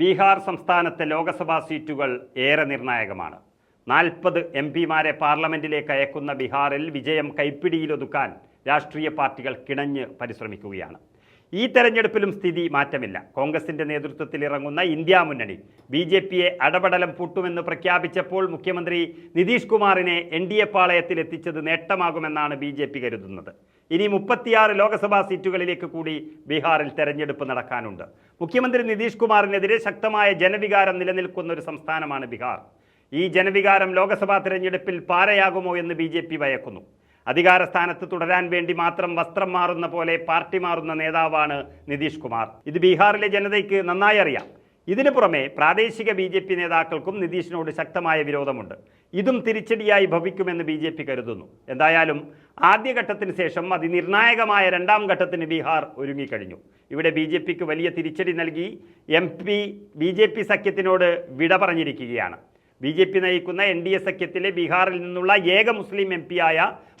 ബീഹാർ സംസ്ഥാനത്തെ ലോക്സഭാ സീറ്റുകൾ ഏറെ നിർണായകമാണ്. നാൽപ്പത് എം പിമാരെ പാർലമെന്റിലേക്ക് അയക്കുന്ന ബീഹാറിൽ വിജയം കൈപ്പിടിയിലൊതുക്കാൻ രാഷ്ട്രീയ പാർട്ടികൾ കിണഞ്ഞ് പരിശ്രമിക്കുകയാണ്. ഈ തെരഞ്ഞെടുപ്പിലും സ്ഥിതി മാറ്റമില്ല. കോൺഗ്രസിന്റെ നേതൃത്വത്തിൽ ഇറങ്ങുന്ന ഇന്ത്യ മുന്നണി ബി ജെ പിയെ അടപടലം പൂട്ടുമെന്ന് പ്രഖ്യാപിച്ചപ്പോൾ മുഖ്യമന്ത്രി നിതീഷ് കുമാറിനെ എൻ ഡി എ പാളയത്തിൽ നേട്ടമാകുമെന്നാണ് ബി ജെ പി കരുതുന്നത്. ഇനി മുപ്പത്തിയാറ് ലോക്സഭാ സീറ്റുകളിലേക്ക് കൂടി ബീഹാറിൽ തെരഞ്ഞെടുപ്പ് നടക്കാനുണ്ട്. മുഖ്യമന്ത്രി നിതീഷ് കുമാറിനെതിരെ ശക്തമായ ജനവികാരം നിലനിൽക്കുന്ന ഒരു സംസ്ഥാനമാണ് ബീഹാർ. ഈ ജനവികാരം ലോക്സഭാ തെരഞ്ഞെടുപ്പിൽ പാരയാകുമോ എന്ന് ബി ജെ പി ഭയക്കുന്നു. അധികാര സ്ഥാനത്ത് തുടരാൻ വേണ്ടി മാത്രം വസ്ത്രം മാറുന്ന പോലെ പാർട്ടി മാറുന്ന നേതാവാണ് നിതീഷ് കുമാർ. ഇത് ബീഹാറിലെ ജനതയ്ക്ക് നന്നായി അറിയാം. ഇതിനു പുറമെ പ്രാദേശിക ബി ജെ പി നേതാക്കൾക്കും നിതീഷിനോട് ശക്തമായ വിരോധമുണ്ട്. ഇതും തിരിച്ചടിയായി ഭവിക്കുമെന്ന് ബി ജെ പി കരുതുന്നു. എന്തായാലും ആദ്യഘട്ടത്തിന് ശേഷം അതിനിർണായകമായ രണ്ടാം ഘട്ടത്തിന് ബീഹാർ ഒരുങ്ങിക്കഴിഞ്ഞു. ഇവിടെ ബി ജെ പിക്ക് വലിയ തിരിച്ചടി നൽകി M P B J P സഖ്യത്തിനോട് വിട പറഞ്ഞിരിക്കുകയാണ്. ബി ജെ പി നയിക്കുന്ന എൻ ഡി എ സഖ്യത്തിലെ ബീഹാറിൽ നിന്നുള്ള ഏക മുസ്ലിം എം പിയായ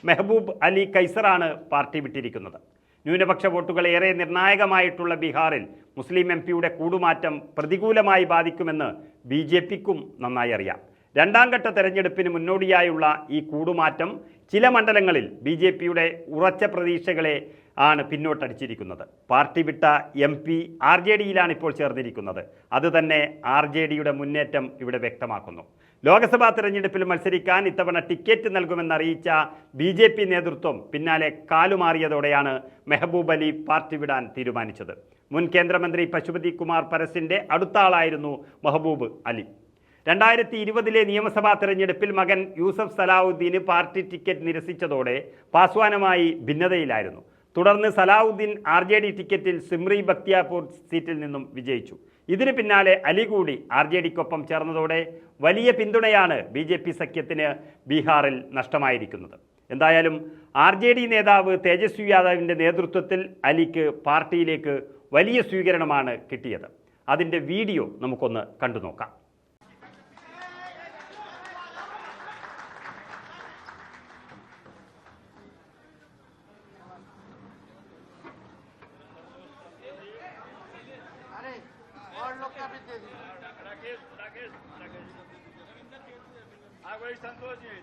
മെഹബൂബ് അലി കൈസറാണ് പാർട്ടി വിട്ടിരിക്കുന്നത്. ന്യൂനപക്ഷ വോട്ടുകൾ ഏറെ നിർണായകമായിട്ടുള്ള ബീഹാറിൽ മുസ്ലിം എം പിയുടെ കൂടുമാറ്റം പ്രതികൂലമായി ബാധിക്കുമെന്ന് ബി ജെ പിക്കും നന്നായി അറിയാം. രണ്ടാം ഘട്ട തെരഞ്ഞെടുപ്പിന് മുന്നോടിയായുള്ള ഈ കൂടുമാറ്റം ചില മണ്ഡലങ്ങളിൽ ബി ജെ പിയുടെ ഉറച്ച പ്രതീക്ഷകളെ ആണ് പിന്നോട്ടടിച്ചിരിക്കുന്നത്. പാർട്ടി വിട്ട എം പി ആർ ജെ ഡിയിലാണ് ഇപ്പോൾ ചേർന്നിരിക്കുന്നത്. അതുതന്നെ ആർ ജെ ഡിയുടെ മുന്നേറ്റം ഇവിടെ വ്യക്തമാക്കുന്നു. ലോക്സഭാ തെരഞ്ഞെടുപ്പിൽ മത്സരിക്കാൻ ഇത്തവണ ടിക്കറ്റ് നൽകുമെന്നറിയിച്ച ബി ജെ പി നേതൃത്വം പിന്നാലെ കാലുമാറിയതോടെയാണ് മെഹബൂബ് അലി പാർട്ടി വിടാൻ തീരുമാനിച്ചത്. മുൻ കേന്ദ്രമന്ത്രി പശുപതി കുമാർ പരസിന്റെ അടുത്ത ആളായിരുന്നു മെഹബൂബ് അലി. രണ്ടായിരത്തി ഇരുപതിലെ നിയമസഭാ തെരഞ്ഞെടുപ്പിൽ മകൻ യൂസഫ് സലാഹുദ്ദീന് പാർട്ടി ടിക്കറ്റ് നിരസിച്ചതോടെ പാസ്വാനുമായി ഭിന്നതയിലായിരുന്നു. തുടർന്ന് സലാഹുദ്ദീൻ ആർ ജെ ഡി ടിക്കറ്റിൽ സിമ്രി ബക്തിയാപൂർ സീറ്റിൽ നിന്നും വിജയിച്ചു. ഇതിന് പിന്നാലെ അലി കൂടി ആർ ജെ ഡിക്കൊപ്പം ചേർന്നതോടെ വലിയ പിന്തുണയാണ് ബി ജെ പി സഖ്യത്തിന് ബീഹാറിൽ നഷ്ടമായിരിക്കുന്നത്. എന്തായാലും ആർ ജെ ഡി നേതാവ് തേജസ്വി യാദവിന്റെ നേതൃത്വത്തിൽ അലിക്ക് പാർട്ടിയിലേക്ക് വലിയ സ്വീകരണമാണ് കിട്ടിയത്. അതിന്റെ വീഡിയോ നമുക്കൊന്ന് കണ്ടു നോക്കാം और लोग क्या दे राकेश राकेश राकेश हाँ वही संतोष जी।